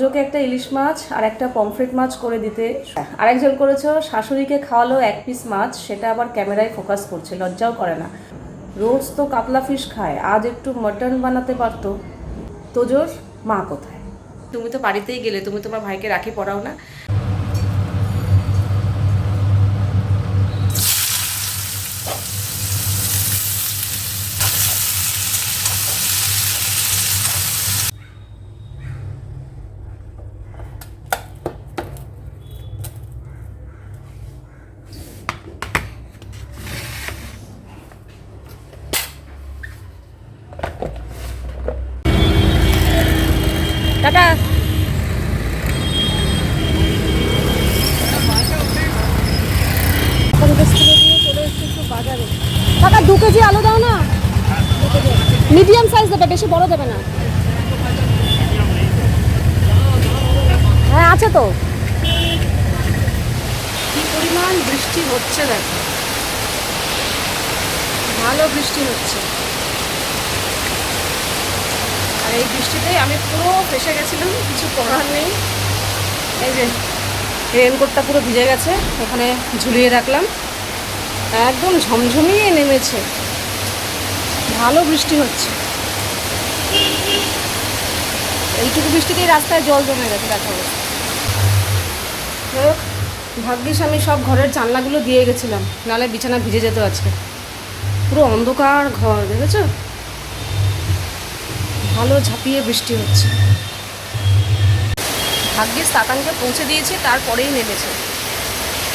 তোজোকে একটা ইলিশ মাছ আর একটা পমফ্রেট মাছ করে দিতে। আরেকজন করেছ, শাশুড়িকে খাওয়ালো এক পিস মাছ, সেটা আবার ক্যামেরায় ফোকাস করছে, লজ্জাও করে না। রোজ তো কাতলা ফিশ খায়, আজ একটু মটন বানাতে পারতো। তোজোর মা কোথায়? তুমি তো বাড়িতেই গেলে, তুমি তোমার ভাইকে রাখি পড়াও না। টাটা। কাকা দু কেজি আলু দাও না? মিডিয়াম সাইজ দেবে বেশি বড় দেবে না। হ্যাঁ আছে তো। কি পরিমাণ বৃষ্টি হচ্ছে দেখো। ভালো বৃষ্টি হচ্ছে। আর এই বৃষ্টিতেই আমি পুরো ফেসে গেছিলাম, কিছু করার নেই। এই যে রেনকোটটা পুরো ভিজে গেছে, ওখানে ঝুলিয়ে রাখলাম। একদম ঝমঝমিয়ে নেমেছে। ভালো বৃষ্টি হচ্ছে। এইটুকু বৃষ্টিতেই রাস্তায় জল জমে গেছে, দেখা যাই ভাগ্যিস আমি সব ঘরের জানলাগুলো দিয়ে গেছিলাম, নালে বিছানা ভিজে যেত আজকে। পুরো অন্ধকার ঘর, দেখেছ? ভালো ঝাঁপিয়ে বৃষ্টি হচ্ছে। ভাগ্যিস তাতানকে পৌঁছে দিয়েছি তারপরেই নেমেছে।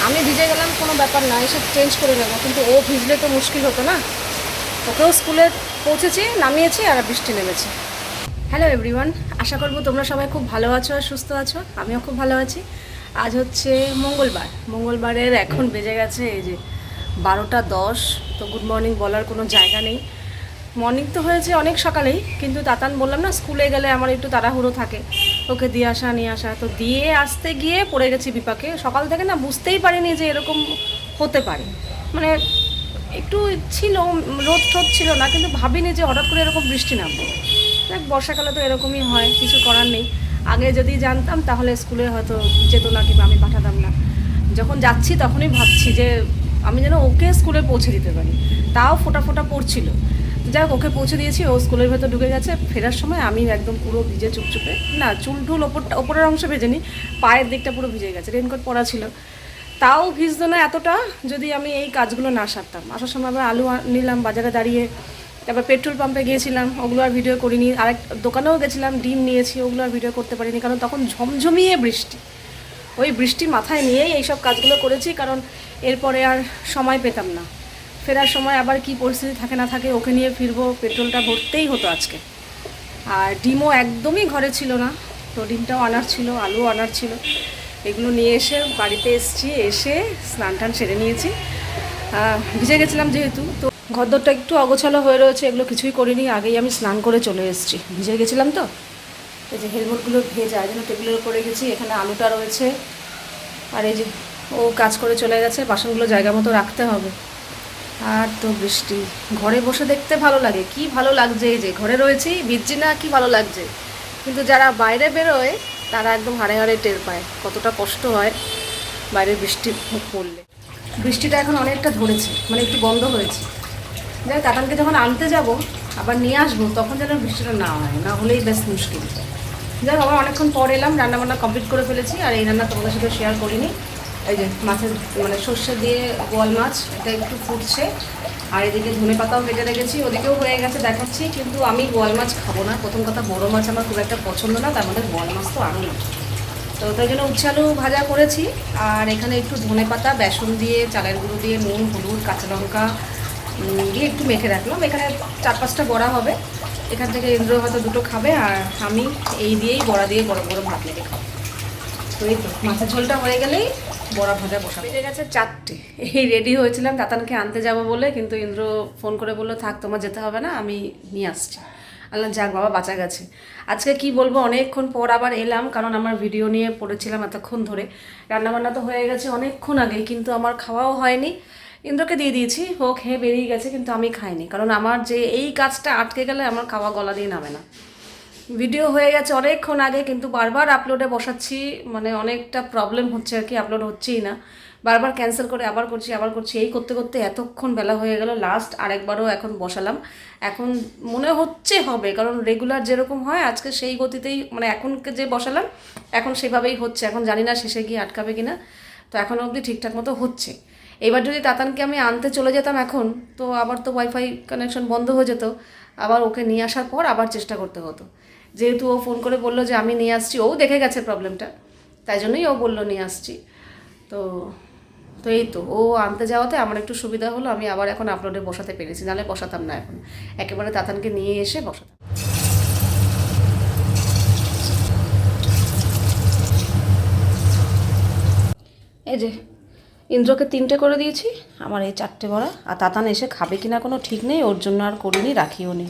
আমি ভিজে গেলাম কোনো ব্যাপার না এসে চেঞ্জ করে নেব কিন্তু ও ভিজলে তো মুশকিল হতো না। ওকেও স্কুলে পৌঁছেছি নামিয়েছি আর বৃষ্টি নেমেছে। হ্যালো এভরিওয়ান আশা করব তোমরা সবাই খুব ভালো আছো আর সুস্থ আছো আমিও খুব ভালো আছি। আজ হচ্ছে মঙ্গলবার মঙ্গলবারের এখন বেজে গেছে এই যে বারোটা দশ তো গুড মর্নিং বলার কোনো জায়গা নেই। মর্নিং তো হয়েছে অনেক সকালেই, কিন্তু তাতান বললাম, না, স্কুলে গেলে আমার একটু তাড়াহুড়ো থাকে। ওকে দিয়ে আসা, নিয়ে আসা। তো দিয়ে আসতে গিয়ে পড়ে গেছি বিপাকে। সকাল থেকে না বুঝতেই পারিনি যে এরকম হতে পারে। মানে একটু ছিল, রোদ টোদ ছিল না, কিন্তু ভাবিনি যে হঠাৎ করে এরকম বৃষ্টি নামবে। দেখ, বর্ষাকালে তো এরকমই হয়, কিছু করার নেই। আগে যদি জানতাম, তাহলে স্কুলে হয়তো যেত না কিংবা আমি পাঠাতাম না। যখন যাচ্ছি, তখনই ভাবছি যে আমি যেন ওকে স্কুলে পৌঁছে দিতে পারি। তাও ফোটা ফোটা পড়ছিল। যাই হোক ওকে পৌঁছে দিয়েছি, ও স্কুলের ভেতর ঢুকে গেছে। ফেরার সময় আমি একদম পুরো ভিজে চুপচুপে, না, চুল টুল ওপরটা ওপরের অংশ ভেজে নি, পায়ের দিকটা পুরো ভিজে গেছে রেনকোট পরা ছিল। তাও ভিজতো না এতটা, যদি আমি এই কাজগুলো না সারতাম। আসার সময় আবার আলু নিলাম, বাজারে দাঁড়িয়ে, তারপর পেট্রোল পাম্পে গিয়েছিলাম, ওগুলো আর ভিডিও করিনি। আরেক দোকানেও গেছিলাম, ডিম নিয়েছি, ওগুলো আর ভিডিও করতে পারিনি, কারণ তখন ঝমঝমিয়ে বৃষ্টি। ওই বৃষ্টি মাথায় নিয়েই এইসব কাজগুলো করেছি, কারণ এরপরে আর সময় পেতাম না। ফেরার সময় আবার কি পরিস্থিতি থাকে না থাকে ওকে নিয়ে ফিরবো, পেট্রোলটা ভরতেই হতো আজকে। আর ডিমও একদমই ঘরে ছিল না, তো ডিমটাও আনার ছিল, আলুও আনার ছিল। এগুলো নিয়ে এসে বাড়িতে এসেছি, এসে স্নান টান সেরে নিয়েছি। ভিজে গেছিলাম যেহেতু, তো ঘরদরটা একটু অগোছালো হয়ে রয়েছে, এগুলো কিছুই করিনি, আগেই আমি স্নান করে চলে এসেছি। ভিজে গেছিলাম তো? এই যে হেলমেটগুলো ভেজা জন্য টেবিলের উপরে গেছি, এখানে আলুটা রয়েছে। আর এই যে ও কাজ করে চলে গেছে, বাসনগুলো জায়গা মতো রাখতে হবে। আর তো বৃষ্টি। ঘরে বসে দেখতে ভালো লাগে। কি ভালো লাগছে এই যে, ঘরে রয়েছি, ভিজছি না, কি ভালো লাগছে? কিন্তু যারা বাইরে বেরোয়, তারা একদম হাড়ে হাড়ে টের পায়, কতটা কষ্ট হয় বাইরে বৃষ্টি পড়লে। বৃষ্টিটা এখন অনেকটা ধরেছে মানে একটু বন্ধ হয়েছে। যাই কাটানকে যখন আনতে যাব, আবার নিয়ে আসব, তখন যেন বৃষ্টিটা না হয়, না হলেই বেশ মুশকিল। যাই আবার অনেকক্ষণ পর এলাম, রান্নাবান্না কমপ্লিট করে ফেলেছি, আর এই রান্না তোমাদের সাথে শেয়ার করিনি। এই যে মাছের মানে সর্ষে দিয়ে গোয়াল মাছ, এটা একটু ফুটছে। আর এদিকে ধনে পাতাও কেটে রেখেছি, ওদিকেও হয়ে গেছে, দেখাচ্ছি। কিন্তু আমি গোয়াল মাছ খাব না। প্রথম কথা, বড় মাছ আমার খুব একটা পছন্দ না, তার মধ্যে গোয়াল মাছ তো আরও না তো তাই জন্য উচ্ছে আলু ভাজা করেছি। আর এখানে একটু ধনে পাতা, বেসন দিয়ে, চালের গুঁড়ো দিয়ে, নুন, হলুদ, কাঁচা লঙ্কা দিয়ে একটু মেখে রাখলাম। এখানে চার পাঁচটা বড়া হবে। এখান থেকে ইন্দ্র হয়তো দুটো খাবে, আর আমি এই দিয়েই বড়া দিয়ে গরম গরম ভাত মেখে খাব। তো এই তো, মাছের ঝোলটা হয়ে গেলেই বড়া ভাজা বসা বেজে গেছে চারটে। এই রেডি হয়েছিলাম তাতানকে আনতে যাব বলে, কিন্তু ইন্দ্র ফোন করে বলল, থাক, তোমার যেতে হবে না, আমি নিয়ে আসছি। আল্লাহ, যাক, বাবা, বাঁচা গেছে। আজকে কি বলব, অনেকক্ষণ পর আবার এলাম, কারণ আমার ভিডিও নিয়ে পড়েছিলাম এতক্ষণ ধরে। রান্নাবান্না তো হয়ে গেছে অনেকক্ষণ আগে কিন্তু আমার খাওয়াও হয়নি। ইন্দ্রকে দিয়ে দিয়েছি, হোক, হে, বেরিয়ে গেছে, কিন্তু আমি খাইনি। কারণ আমার যে এই কাজটা আটকে গেলে, আমার খাওয়া গলা দিয়ে নামে না। ভিডিও হয়ে গেছে অনেকক্ষণ আগে, কিন্তু বারবার আপলোডে বসাচ্ছি মানে অনেকটা প্রবলেম হচ্ছে আর কি আপলোড হচ্ছেই না। বারবার ক্যান্সেল করে আবার করছি আবার করছি, এই করতে করতে এতক্ষণ বেলা হয়ে গেল লাস্ট আরেকবারও এখন বসালাম। এখন মনে হচ্ছে হবে, কারণ রেগুলার যেরকম হয়, আজকে সেই গতিতেই মানে এখনকে যে বসালাম, এখন সেভাবেই হচ্ছে। এখন জানি না শেষে গিয়ে আটকাবে কি না তো এখন অবধি ঠিকঠাক মতো হচ্ছে। এবার যদি তাতানকে আমি আনতে চলে যেতাম এখন, তো আবার তো ওয়াইফাই কানেকশন বন্ধ হয়ে যেত, আবার ওকে নিয়ে আসার পর আবার চেষ্টা করতে হতো। যেহেতু ও ফোন করে বলল যে আমি নিয়ে আসছি, ও দেখে গেছে প্রবলেমটা তাই জন্যই ও বলল নিয়ে আসছি। তো তো এই তো, ও আনতে যাওয়াতে আমার একটু সুবিধা হলো, আমি আবার এখন আপলোডে বসাতে পেরেছি, নাহলে বসাতাম না এখন। একেবারে তাতানকে নিয়ে এসে বসাতাম। এই যে, ইন্দ্রকে তিনটে করে দিয়েছি, আমার এই চারটে বড়া, আর তাতান এসে খাবে কিনা কোনো ঠিক নেই, ওর জন্য আর করিনি, রাখিও নি।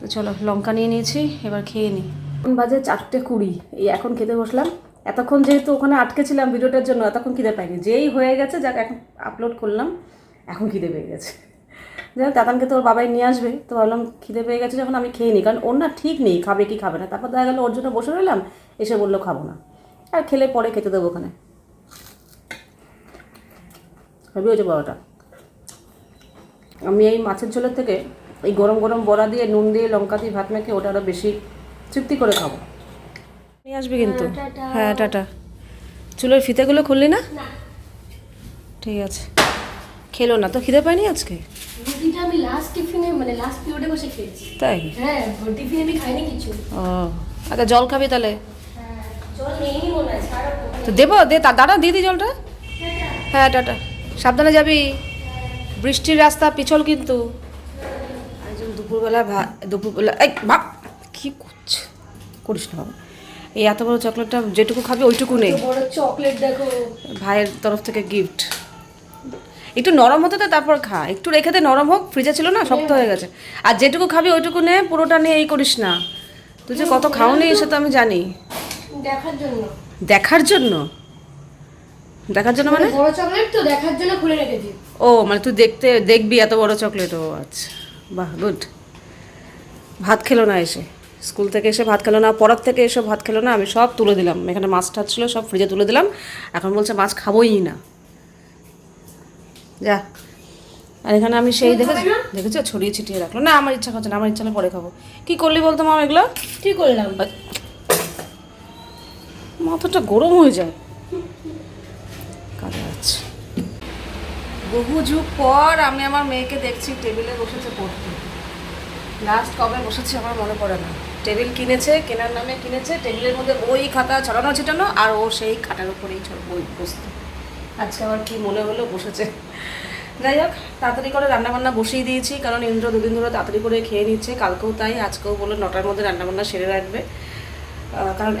তো চলো লঙ্কা নিয়ে নিয়েছি এবার খেয়ে নিই এখন বাজে চারটে কুড়ি এই এখন খেতে বসলাম। এতক্ষণ যেহেতু ওখানে আটকে ছিলাম ভিডিওটার জন্য এতক্ষণ খিদে পাইনি। যেই হয়ে গেছে যাক এখন আপলোড করলাম এখন খিদে পেয়ে গেছে। যাই হোক, তো ওর বাবাই নিয়ে আসবে তো ভাবলাম খিদে পেয়ে গেছে যখন আমি খেয়ে নিই কারণ ওর না ঠিক নেই খাবে কি খাবে না। তারপর দেখা গেলো ওর জন্য বসে রইলাম এসে বলল খাব না। আর খেলে পরে খেতে দেবো ওখানে। হেভি হয়েছে বড়াটা আমি এই মাছের ঝোলের থেকে এই গরম গরম বড়া দিয়ে নুন দিয়ে লঙ্কা দিয়ে ভাত মেখে ওটা আরও বেশি তৃপ্তি করে খাব। নিয়ে আসবি কিন্তু। হ্যাঁ টাটা। চুলের ফিতেগুলো খুললি না? ঠিক আছে। খেলো না তো খিদে পায়নি আজকে? রুটিটা আমি লাস্ট টিফিনে মানে লাস্ট পিরিয়ডে বসে খেয়েছি। তাই? হ্যাঁ টিফিনে আমি খাইনি কিছু। ও আচ্ছা জল খাবি তাহলে? জল নেই মনে হয় তো দেবো দে তা দাঁড়া দিয়ে দি জলটা? হ্যাঁ টাটা। সাবধানে যাবি। বৃষ্টির রাস্তা পিছল কিন্তু। দুপুরবেলা ভা দুপুরবেলা এই ভাব কী করছে? করিস না বাবা। এই এত বড় চকলেটটা যেটুকু খাবি ওইটুকু নেই বড় চকলেট দেখো। ভাইয়ের তরফ থেকে গিফট একটু নরম হতে দে তারপর খা। একটু রেখে দে নরম হোক ফ্রিজে ছিল না শক্ত হয়ে গেছে। আর যেটুকু খাবি ওইটুকু নে পুরোটা নিয়ে এই করিস না। তুই যে কত খাওনি সে তো আমি জানি। দেখার জন্য। দেখার জন্য? দেখার জন্য মানে? বড় চকলেট তো দেখার জন্য খুলে রেখেছি। ও মানে তুই দেখতে দেখবি এত বড় চকলেট ও আচ্ছা। বাহ গুড ভাত খেলো না এসে। স্কুল থেকে এসে ভাত খেলো না পড়ার থেকে এসে ভাত খেলো না আমি সব তুলে দিলাম। এখানে মাছ টাছ ছিল সব ফ্রিজে তুলে দিলাম। এখন বলছে মাছ খাবোই না। যা। আর এখানে আমি সেই দেখে দেখেছ ছড়িয়ে ছিটিয়ে রাখল। না আমার ইচ্ছা করছে না আমার ইচ্ছা হলে পরে খাব। কি করলি বলতো মাম এগুলো? কি করলাম? মাথাটা গরম হয়ে যায়। বহু যুগ পর আমি আমার মেয়েকে দেখছি টেবিলে বসেছে পড়তে। লাস্ট কবে বসেছে আমার মনে পড়ে না। টেবিল কিনেছে, কেনার নামে কিনেছে, টেবিলের মধ্যে বই খাতা ছড়ানো ছিটানো, আর ও সেই খাটার উপরেই বই বসতো। আজকে আমার কি মনে হলো, বসেছে। যাই হোক, তাড়াতাড়ি করে রান্নাবান্না বসিয়ে দিয়েছি, কারণ ইন্দ্র দুদিন ধরে তাড়াতাড়ি করে খেয়ে নিচ্ছে, কালকেও তাই, আজকেও বলে নটার মধ্যে রান্নাবান্না সেরে রাখবে। কারণ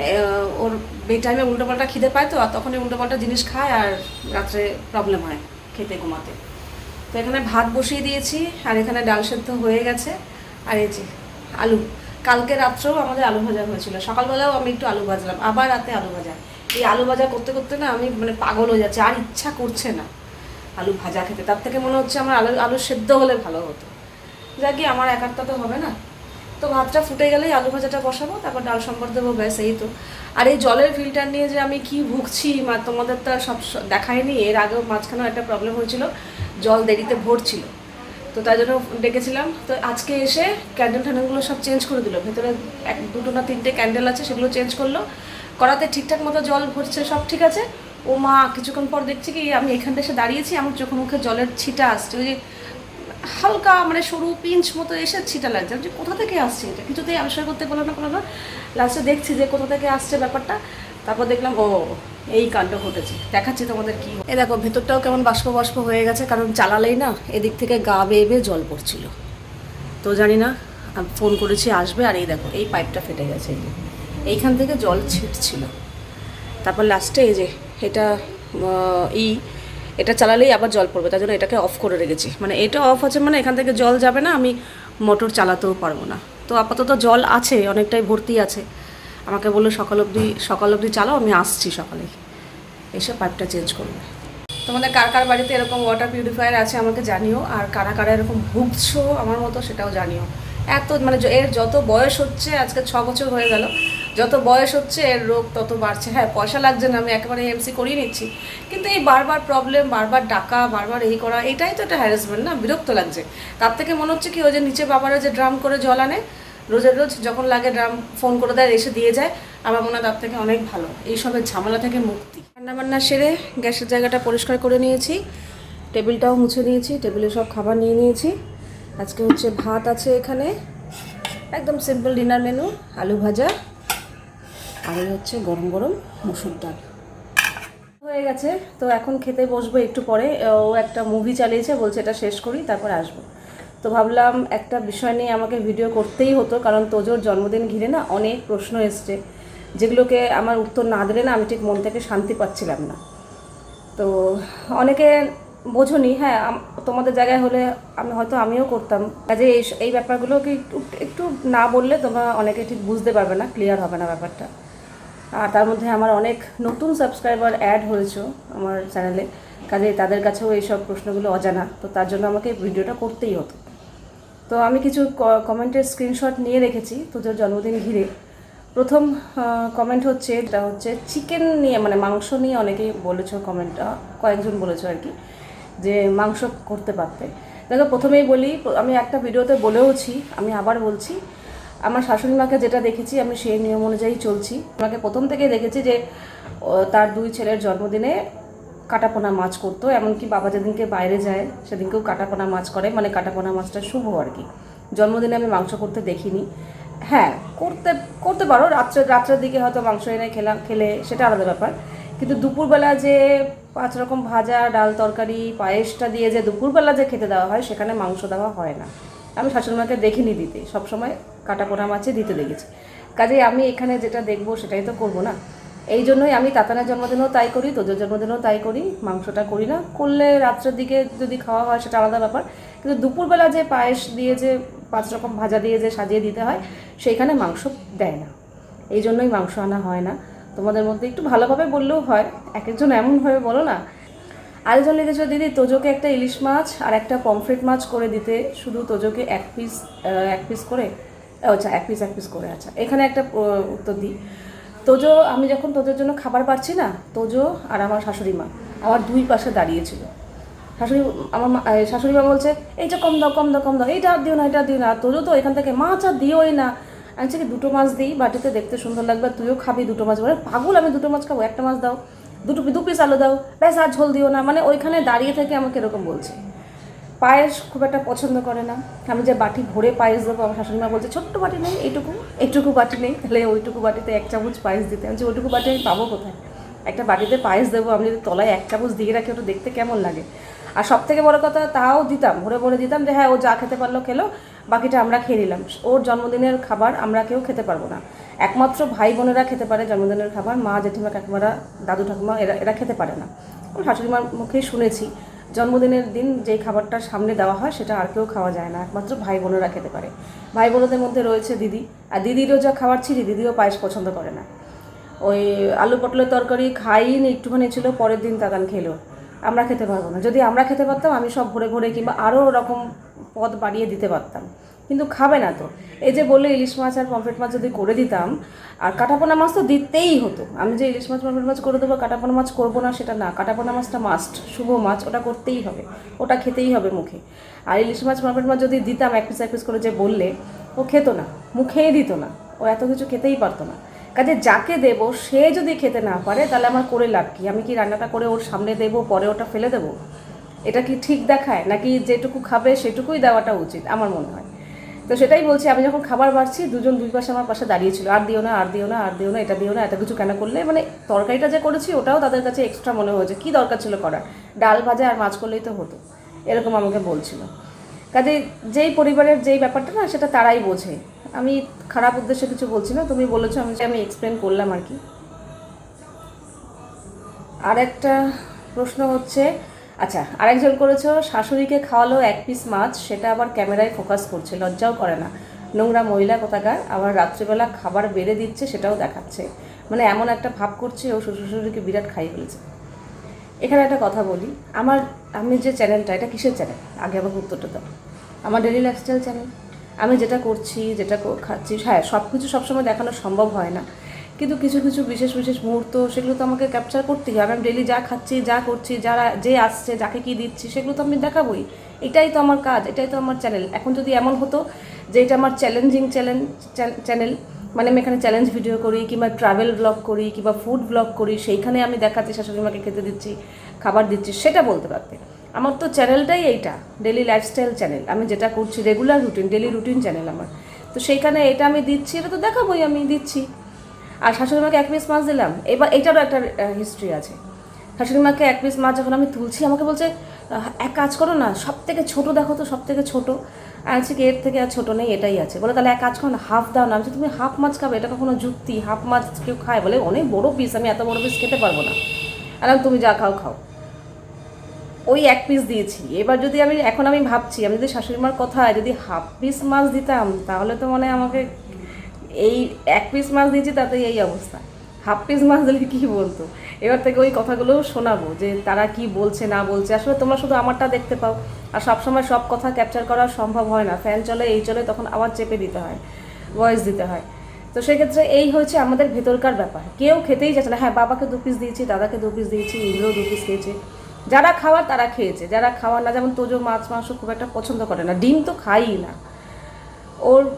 ওর বে টাইমে উল্টোপাল্টা খিদে পায় তো, আর তখনই উল্টোপাল্টা জিনিস খায়, আর রাত্রে প্রবলেম হয়। খেতে ঘুমাতে। তো এখানে ভাত বসিয়ে দিয়েছি, আর এখানে ডাল সেদ্ধ হয়ে গেছে। আর এই যে আলু, কালকে রাত্রেও আমাদের আলু ভাজা হয়েছিল। সকালবেলাও আমি একটু আলু ভাজলাম, আবার রাতে আলু ভাজা। এই আলু ভাজা করতে করতে না আমি মানে পাগল হয়ে যাচ্ছে, আর ইচ্ছা করছে না আলু ভাজা খেতে। তার থেকে মনে হচ্ছে আমার আলু আলু সেদ্ধ হলে ভালো হতো। যা কি আমার একারটা তো হবে না? তো ভাতটা ফুটে গেলেই আলু ভাজাটা বসাবো, তারপর ডাল সম্বর দেবো, ব্যাস, এই তো। আর এই জলের ফিল্টার নিয়ে যে আমি কি ভুগছি, মা, তোমাদের তো সব দেখায়নি, এর আগেও মাঝখানেও একটা প্রবলেম হয়েছিল, জল দেরিতে ভরছিল। তো তাই জন্য ডেকেছিলাম, তো আজকে এসে ক্যান্ডেল ট্যান্ডেলগুলো সব চেঞ্জ করে দিল, ভেতরে এক, দুটো না তিনটে ক্যান্ডেল আছে, সেগুলো চেঞ্জ করল। করাতে ঠিকঠাক মতো জল ভরছে, সব ঠিক আছে। ও মা, কিছুক্ষণ পর দেখছি কি, আমি এখানটা এসে দাঁড়িয়েছি, আমার চোখে মুখে জলের ছিটা আসছে, ওই যে হালকা মানে সরু পিঞ্চ মতো এসে ছিটা লাগছে। যে কোথা থেকে আসছে এটা? কিছুতেই আবিষ্কার করতে পারল না কোনো না লাস্টে দেখছি যে কোথা থেকে আসছে ব্যাপারটা। তারপর দেখলাম, ও, এই কাণ্ড ঘটেছে। দেখাচ্ছি তোমাদের কি এ দেখো, ভেতরটাও কেমন বাষ্প বাষ্প হয়ে গেছে, কারণ চালালেই না এদিক থেকে গা বেয়ে বেয়ে জল পড়ছিল। তো জানি না, আমি ফোন করেছি, আসবে। আর এই দেখো, এই পাইপটা ফেটে গেছে। এইখান থেকে জল ছিটছিল। তারপর লাস্টে এই যে, এটা ই এটা চালালেই আবার জল পড়বে, তার জন্য এটাকে অফ করে রেখেছি। মানে এটা অফ আছে মানে এখান থেকে জল যাবে না, আমি মোটর চালাতেও পারব না। তো আপাতত জল আছে, অনেকটাই ভর্তি আছে। আমাকে বলল, সকাল অবধি সকাল অবধি চালাও, আমি আসছি সকালেই এসে পাইপটা চেঞ্জ করবে। তোমাদের কার কার বাড়িতে এরকম ওয়াটার পিউরিফায়ার আছে আমাকে জানিও, আর কারা কারা এরকম ভুগছো আমার মতো সেটাও জানিও। এত মানে এর যত বয়স হচ্ছে, আজকে ছ বছর হয়ে গেল যত বয়স হচ্ছে, এর রোগ তত বাড়ছে। হ্যাঁ পয়সা লাগছে না, আমি একেবারে এমসি করিয়ে নিচ্ছি। কিন্তু এই বারবার প্রবলেম বারবার ডাকা, বারবার এই করা, এটাই তো একটা হ্যারাসমেন্ট না? বিরক্ত লাগছে। তার থেকে মনে হচ্ছে কি, ওই যে নিচে বাবারা যে ড্রাম করে জল আনে, রোজের রোজ যখন লাগে ড্রাম ফোন করে দেয়, এসে দিয়ে যায়, আমার মনে হয় তার থেকে অনেক ভালো। এইসবের ঝামেলা থেকে মুক্তি। রান্নাবান্না সেরে গ্যাসের জায়গাটা পরিষ্কার করে নিয়েছি। টেবিলটাও মুছে নিয়েছি, টেবিলে সব খাবার নিয়ে নিয়েছি। আজকে হচ্ছে ভাত আছে এখানে। একদম সিম্পল ডিনার মেনু আলু ভাজা। আর এই হচ্ছে গরম গরম মুসুর ডাল। হয়ে গেছে, তো এখন খেতে বসবো একটু পরে। ও একটা মুভি চালিয়েছে, বলছে এটা শেষ করি, তারপর আসব। তো ভাবলাম একটা বিষয় নিয়ে আমাকে ভিডিও করতেই হতো, কারণ তোজোর জন্মদিন ঘিরে না অনেক প্রশ্ন এসছে, যেগুলোকে আমার উত্তর না দিলে না আমি ঠিক মন থেকে শান্তি পাচ্ছিলাম না। তো অনেকে বোঝনি হ্যাঁ তোমাদের জায়গায় হলে আমি হয়তো আমিও করতাম। কাজে এই এই ব্যাপারগুলোকে একটু একটু না বললে তোমরা অনেকে ঠিক বুঝতে পারবে না ক্লিয়ার হবে না ব্যাপারটা। আর তার মধ্যে আমার অনেক নতুন সাবস্ক্রাইবার অ্যাড হয়েছে আমার চ্যানেলে কাজে তাদের কাছেও এইসব প্রশ্নগুলো অজানা। তো তার জন্য আমাকে ভিডিওটা করতেই হতো। তো আমি কিছু কমেন্টের স্ক্রিনশট নিয়ে রেখেছি তোদের জন্মদিন ঘিরে। প্রথম কমেন্ট হচ্ছে, এটা হচ্ছে চিকেন নিয়ে মানে মাংস নিয়ে অনেকেই বলেছ কমেন্টটা কয়েকজন বলেছ আর কি, যে মাংস করতে পারতে। দেখো প্রথমেই বলি, আমি একটা ভিডিওতে বলেওছি, আমি আবার বলছি আমার শাশুড়ি মাকে যেটা দেখেছি, আমি সেই নিয়ম অনুযায়ী চলছি। আমাকে প্রথম থেকে দেখেছি যে তার দুই ছেলের জন্মদিনে কাটাপোনা মাছ করতো, এমনকি বাবা যেদিনকে বাইরে যায়, সেদিনকেও কাটাপোনা মাছ করে মানে কাটাপোনা মাছটা শুভ আর কি। জন্মদিনে আমি মাংস করতে দেখিনি। হ্যাঁ করতে করতে পারো, রাত্রে, রাত্রের দিকে হয়তো মাংস এনে খেলাম খেলে, সেটা আলাদা ব্যাপার। কিন্তু দুপুরবেলা যে পাঁচ রকম ভাজা, ডাল তরকারি, পায়েসটা দিয়ে যে দুপুরবেলা যে খেতে দেওয়া হয়, সেখানে মাংস দেওয়া হয় না। আমি শাশুড়িমাকে দেখিনি দিতে। সবসময় কাটা পোনা মাছে দিতে দেখেছি। কাজেই আমি এখানে যেটা দেখব সেটাই তো করব না। এই জন্যই আমি তাতানের জন্মদিনেও তাই করি, তোদের জন্মদিনেও তাই করি, মাংসটা করি না। করলে রাত্রের দিকে যদি খাওয়া হয় সেটা আলাদা ব্যাপার। কিন্তু দুপুরবেলা যে পায়েস দিয়ে যে পাঁচ রকম ভাজা দিয়ে যে সাজিয়ে দিতে হয়, সেইখানে মাংস দেয় না। এই জন্যই মাংস আনা হয় না। তোমাদের মধ্যে একটু ভালোভাবে বললেও হয়, এক একজন এমনভাবে বলো না আরেকজন লিখেছো দিদি, তোজোকে একটা ইলিশ মাছ আর একটা পমফ্রেট মাছ করে দিতে। শুধু তোজোকে এক পিস এক পিস করে? আচ্ছা এক পিস এক পিস করে আচ্ছা। এখানে একটা উত্তর দিই। তোজো, আমি যখন তোজোর জন্য খাবার পাচ্ছি না, তোজো আর আমার শাশুড়ি মা, আমার দুই পাশে দাঁড়িয়েছিল শাশুড়ি, আমার শাশুড়ি মা বলছে, এই যে কম দাও কম দাও কম দাও এইটা আর দিও না, এটা দিও না। তোজো তো এখান থেকে মাছ আর দিওই না। আমি কি, দুটো মাছ দিই, বাটিতে দেখতে সুন্দর লাগবে তুইও খাবি দুটো মাছ। বলে, পাগল, আমি দুটো মাছ খাব, একটা মাছ দাও। দুটো দু পিস আলু দাও। ব্যাস আর ঝোল দিও না। মানে ওইখানে দাঁড়িয়ে থেকে আমাকে এরকম বলছে। পায়েস খুব একটা পছন্দ করে না। আমি যে বাটি ভরে পায়েস দেবো আমার শাশুড়ি মা বলছে ছোট্ট বাটি নেই এইটুকু এইটুকু বাটি নেই। তাহলে ওইটুকু বাটিতে এক চামচ পায়েস দিতে। আমি বলছি, ওইটুকু বাটি আমি পাবো কোথায়? একটা বাটিতে পায়েস দেবো আমি যদি তলায় এক চামচ দিয়ে রাখি ওটা দেখতে কেমন লাগে? আর সব থেকে বড় কথা তাও দিতাম ভরে ভরে দিতাম যে হ্যাঁ ও যা খেতে পারল খেলো। বাকিটা আমরা খেয়ে নিলাম। ওর জন্মদিনের খাবার আমরা কেউ খেতে পারব না। একমাত্র ভাই বোনেরা খেতে পারে জন্মদিনের খাবার, মা, জেঠিমা, কাকিমারা, দাদু, ঠাকুমা, এরা এরা খেতে পারে না। আমার শাশুড়ি মার মুখেই শুনেছি, জন্মদিনের দিন যে খাবারটা সামনে দেওয়া হয় সেটা আর কেউ খাওয়া যায় না, একমাত্র ভাই বোনেরা খেতে পারে। ভাই বোনদের মধ্যে রয়েছে দিদি, আর দিদিরও যা খাবার ছিল দিদিও পায়েস পছন্দ করে না। ওই আলু পটলের তরকারি খাইনি, একটুখানি ছিল, পরের দিন তাদান খেলো। আমরা খেতে পারব না। যদি আমরা খেতে পারতাম, আমি সব ভরে ভরে কিংবা আরও রকম পদ বাড়িয়ে দিতে পারতাম। কিন্তু খাবে না তো। এই যে বললে ইলিশ মাছ আর পমফ্রেট মাছ যদি করে দিতাম, আর কাটাপোনা মাছ তো দিতেই হতো। আমি যে ইলিশ মাছ, পমফ্রেট মাছ করে দেবো, কাটাপোনা মাছ করব না সেটা না। কাটাপোনা মাছটা মাস্ট শুভ মাছ, ওটা করতেই হবে। ওটা খেতেই হবে মুখে। আর ইলিশ মাছ, পমফ্রেট মাছ যদি দিতাম, এক পিস এক পিস করে যে বললে, ও খেতো না, মুখেই দিত না। ও এত কিছু খেতেই পারতো না। কাজে যাকে দেব, সে যদি খেতে না পারে, তাহলে আমার করে লাভ কি? আমি কি রান্নাটা করে ওর সামনে দেবো, পরে ওটা ফেলে দেবো? এটা কি ঠিক দেখায়? নাকি যেটুকু খাবে সেটুকুই দেওয়াটা উচিত? আমার মনে হয়। তো সেটাই বলছি, আমি যখন খাবার বাড়ছি, দুজন দুই পাশে আমার পাশে দাঁড়িয়েছিল আর দিও না, আর দিও না, আর দিও না, এটা দিও না, এত কিছু কেন করলে? মানে তরকারিটা যে করেছি, ওটাও তাদের কাছে এক্সট্রা মনে হয়েছে। কী দরকার ছিল করার? ডাল ভাজা আর মাছ করলেই তো হতো। এরকম আমাকে বলছিল। কাজে যেই পরিবারের যেই ব্যাপারটা না, সেটা তারাই বোঝে। আমি খারাপ উদ্দেশ্যে কিছু বলছি না। তুমি বলেছ, আমি আমি এক্সপ্লেন করলাম আর কি। আর একটা প্রশ্ন হচ্ছে আচ্ছা আরেকজন করেছ, শাশুড়িকে খাওয়ালো এক পিস মাছ, সেটা আবার ক্যামেরায় ফোকাস করছে, লজ্জাও করে না। নোংরা মহিলা কোথাকার? আবার রাত্রিবেলা খাবার বেড়ে দিচ্ছে, সেটাও দেখাচ্ছে। মানে এমন একটা ভাব করছে, ও শ্বশুর শাশুড়িকে বিরাট খাই ফেলেছে। এখানে একটা কথা বলি, আমার, আমি যে চ্যানেলটা এটা কিসের চ্যানেল আগে আমাকে উত্তরটা দাও। আমার ডেলি লাইফস্টাইল চ্যানেল আমি যেটা করছি, যেটা খাচ্ছি হ্যাঁ সব কিছু সবসময় দেখানো সম্ভব হয় না। কিন্তু কিছু কিছু বিশেষ বিশেষ মুহূর্ত, সেগুলো তো আমাকে ক্যাপচার করতেই হবে। আমি ডেলি যা খাচ্ছি, যা করছি, যারা, যে আসছে, যাকে কি দিচ্ছি, সেগুলো তো আমি দেখাবই। এটাই তো আমার কাজ, এটাই তো আমার চ্যানেল এখন যদি এমন হতো যে এটা আমার চ্যালেঞ্জিং চ্যালেঞ্জ চ্যানেল মানে আমি এখানে চ্যালেঞ্জ ভিডিও করি, কিংবা ট্রাভেল ব্লগ করি, কিংবা ফুড ব্লগ করি, সেইখানে আমি দেখাচ্ছি, শাশুড়ি মাকে খেতে দিচ্ছি, খাবার দিচ্ছি, সেটা বলতে পারতে। আমার তো চ্যানেলটাই এইটা ডেলি লাইফস্টাইল চ্যানেল আমি যেটা করছি regular routine daily routine channel আমার। তো সেইখানে এটা আমি দিচ্ছি, এটা তো দেখাবোই, আমি দিচ্ছি। আর শাশুড়ি মাকে এক পিস মাছ দিলাম। এবার এটারও একটা হিস্ট্রি আছে। শাশুড়ি মাকে এক পিস মাছ যখন আমি তুলছি, আমাকে বলছে এক কাজ করো না সব থেকে ছোটো দেখো তো সব থেকে ছোটো আছে কি, এর থেকে আর ছোটো নেই, এটাই আছে। বলে, তাহলে এক কাজ করো না হাফ দাও না। আমি তুমি হাফ মাছ খাবে, এটা কখনো যুক্তি? হাফ মাছ কেউ খায়? বলে, অনেক বড় পিস আমি এত বড় পিস খেতে পারব না। আর তুমি যা খাও খাও। ওই এক পিস দিয়েছি। এবার যদি আমি, এখন আমি ভাবছি, আমি যদি শাশুড়ি মার কথায় যদি হাফ পিস মাছ দিতাম, তাহলে তো মানে আমাকে এই এক পিস মাছ দিয়েছি তাতে এই অবস্থা। হাফ পিস মাছ দিলে কি বলতো? এবার থেকে ওই কথাগুলো শোনাবো যে তারা কি বলছে, না বলছে। আসলে তোমরা শুধু আমারটা দেখতে পাও। আর সবসময় সব কথা ক্যাপচার করা সম্ভব হয় না। ফ্যান চলে, এই চলে, তখন আবার চেপে দিতে হয় ভয়েস দিতে হয়। তো সেক্ষেত্রে এই হচ্ছে আমাদের ভেতরকার ব্যাপার। কেউ খেতেই যাচ্ছে না। হ্যাঁ বাবাকে দু পিস দিয়েছি, দাদাকে দু পিস দিয়েছি, ইন্দ্রও দু পিস খেয়েছে। যারা খাওয়ার তারা খেয়েছে। যারা খাওয়ার না, যেমন তোজো মাছ, মাংস খুব একটা পছন্দ করে না। ডিম তো খাই না। ওর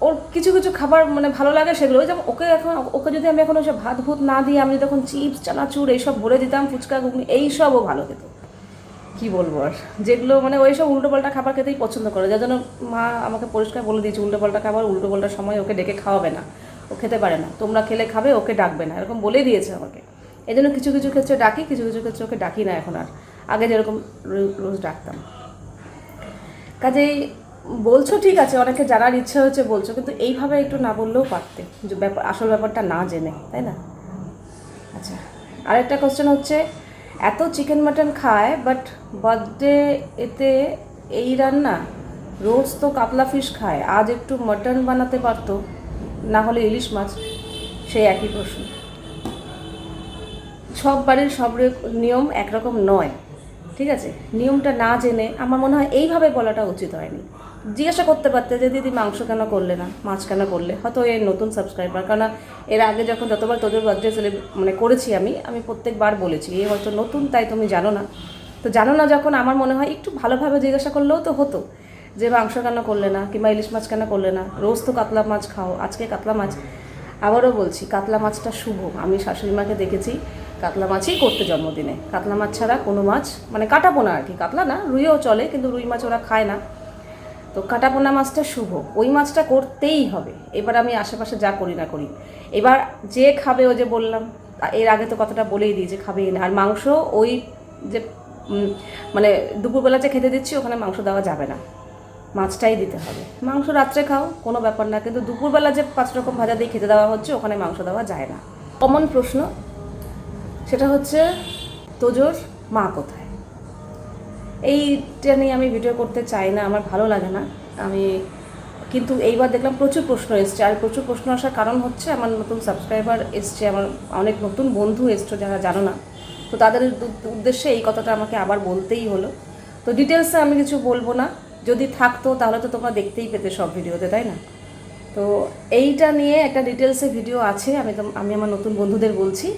ওর কিছু কিছু খাবার মানে ভালো লাগে সেগুলো। যেমন ওকে এখন, ওকে যদি আমি এখন ওইসব ভাত ভুত না দিয়ে আমি তখন চিপস, চানাচুর এইসব ভরে দিতাম, ফুচকা, ঘুগনি এইসবও ভালো খেত। কি বলব আর? যেগুলো মানে ওই সব উল্টো পাল্টা খাবার খেতেই পছন্দ করে। যার জন্য মা আমাকে পরিষ্কার বলে দিয়েছে উল্টো পাল্টা খাবার উল্টো পাল্টার সময় ওকে ডেকে খাওয়াবে না। ও খেতে পারে না। তোমরা খেলে খাবে, ওকে ডাকবে না। এরকম বলে দিয়েছে আমাকে। এই জন্য কিছু কিছু ক্ষেত্রে ডাকি, কিছু কিছু ক্ষেত্রে ওকে ডাকি না এখন আর। আগে যেরকম রোজ ডাকতাম। কাজেই বলছো ঠিক আছে, অনেকে জানার ইচ্ছে হচ্ছে বলছো, কিন্তু এইভাবে একটু না বললেও পারতে, যে ব্যাপার, আসল ব্যাপারটা না জেনে, তাই না? আচ্ছা আরেকটা কোশ্চেন হচ্ছে, এত চিকেন মাটন খায় বাট বার্থডে এতে এই রান্না, রোজ তো কাতলা ফিশ খায়, আজ একটু মাটন বানাতে পারতো, না হলে ইলিশ মাছ? সেই একই প্রশ্ন। সব বাড়ির সব নিয়ম একরকম নয়, ঠিক আছে? নিয়মটা না জেনে, আমার মনে হয় এইভাবে বলাটা উচিত হয়নি। জিজ্ঞাসা করতে পারতে যে দিদি মাংস কেন করলে না, মাছ কেন করলে? হয়তো এই নতুন সাবস্ক্রাইবার কারণ এর আগে যখন যতবার তোদের বার্থডে সেলে মানে করেছি আমি আমি প্রত্যেকবার বলেছি, এ হয়তো নতুন, তাই তুমি জানো না। তো জানো না যখন আমার মনে হয় একটু ভালোভাবে জিজ্ঞাসা করলেও তো হতো, যে মাংস কেন করলে না, কিংবা ইলিশ মাছ কেন করলে না, রোজ তো কাতলা মাছ খাও, আজকে কাতলা মাছ। আবারও বলছি, কাতলা মাছটা শুভ। আমি শাশুড়ি মাকে দেখেছি, কাতলা মাছই করতে জন্মদিনে। কাতলা মাছ ছাড়া কোনো মাছ মানে কাটাবো না আর কি, কাতলা না, রুইও চলে, কিন্তু রুই মাছ ওরা খায় না। তো কাটাপোনা মাছটা শুভ, ওই মাছটা করতেই হবে। এবার আমি আশেপাশে যা করি না করি। এবার যে খাবে ও যে বললাম এর আগে তো কথাটা বলেই দিই যে খাবেই না। আর মাংস ওই যে মানে দুপুরবেলা যে খেতে দিচ্ছি, ওখানে মাংস দেওয়া যাবে না। মাছটাই দিতে হবে। মাংস রাত্রে খাও, কোনো ব্যাপার না। কিন্তু দুপুরবেলা যে পাঁচ রকম ভাজা দিয়ে খেতে দেওয়া হচ্ছে, ওখানে মাংস দেওয়া যায় না। কমন প্রশ্ন, সেটা হচ্ছে, তোজোর মা কোথায়? এইটা নিয়ে আমি ভিডিও করতে চাই না, আমার ভালো লাগে না। আমি কিন্তু এইবার দেখলাম প্রচুর প্রশ্ন এসছে, আর প্রচুর প্রশ্ন আসার কারণ হচ্ছে আমার নতুন সাবস্ক্রাইবার এসছে, আমার অনেক নতুন বন্ধু এসছে যারা জানো না। তো তাদের উদ্দেশ্যে এই কথাটা আমাকে আবার বলতেই হলো। তো ডিটেলসে আমি কিছু বলব না, যদি থাকতো তাহলে তো তোমরা দেখতেই পেতে সব ভিডিওতে, তাই না? তো এইটা নিয়ে একটা ডিটেলসে ভিডিও আছে, আমি আমি আমার নতুন বন্ধুদের বলছি।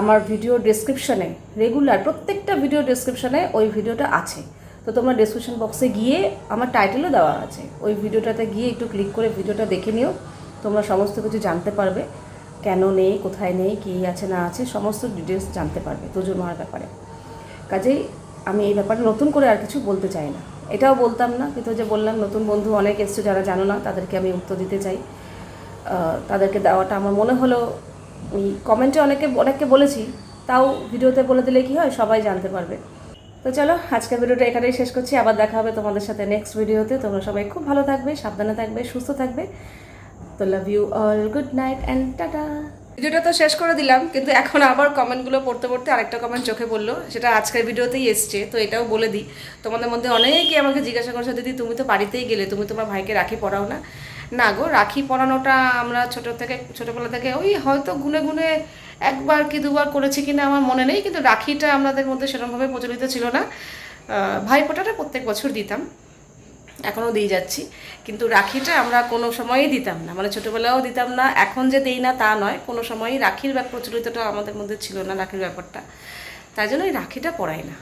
আমার ভিডিও ডেসক্রিপশানে রেগুলার প্রত্যেকটা ভিডিও ডেসক্রিপশানে ওই ভিডিওটা আছে। তো তোমরা ডেসক্রিপশন বক্সে গিয়ে আমার টাইটেলও দেওয়া আছে। ওই ভিডিওটাতে গিয়ে একটু ক্লিক করে ভিডিওটা দেখে নিও। তোমরা সমস্ত কিছু জানতে পারবে। কেন নেই, কোথায় নেই, কী আছে, না আছে, সমস্ত ডিটেলস জানতে পারবে তোজোর মার ব্যাপারে। কাজেই আমি এই ব্যাপারে নতুন করে আর কিছু বলতে চাই না। এটাও বলতাম না, কিন্তু যে বললাম, নতুন বন্ধু অনেক এসছে যারা জানো না, তাদেরকে আমি উত্তর দিতে চাই। তাদেরকে দেওয়াটা আমার মনে হলো কমেন্টে অনেকে, অনেককে বলেছি, তাও ভিডিওতে বলে দিলে কি হয়, সবাই জানতে পারবে। তো চলো, আজকের ভিডিওটা এখানেই শেষ করছি। আবার দেখা হবে তোমাদের সাথে নেক্সট ভিডিওতে। তোমরা সবাই খুব ভালো থাকবে, সাবধানে থাকবে, সুস্থ থাকবে। তো love you all good night and tata ভিডিওটা তো শেষ করে দিলাম, কিন্তু এখন আবার কমেন্টগুলো পড়তে পড়তে আরেকটা কমেন্ট চোখে পড়ল। সেটা আজকের ভিডিওতেই এসছে, তো এটাও বলে দিই। তোমাদের মধ্যে অনেকেই আমাকে জিজ্ঞাসা করছে, দিদি, তুমি তো বাড়িতেই গেলে, তুমি তোমার ভাইকে রাখি পড়াও না। না গো, রাখি পরানোটা আমরা ছোট থেকে, ছোটোবেলা থেকে ওই হয়তো গুনে গুনে একবার কি দুবার করেছি কিনা আমার মনে নেই, কিন্তু রাখিটা আমাদের মধ্যে সেরকমভাবে প্রচলিত ছিল না। ভাইফোঁটাটা প্রত্যেক বছর দিতাম, এখনও দিয়ে যাচ্ছি, কিন্তু রাখিটা আমরা কোনো সময়ই দিতাম না মানে ছোটোবেলাও দিতাম না, এখন যে দেই না তা নয়, কোনো সময়ই রাখির ব্যাপার প্রচলিতটা আমাদের মধ্যে ছিল না, রাখির ব্যাপারটা। তাই জন্য এই রাখিটা পড়াই না।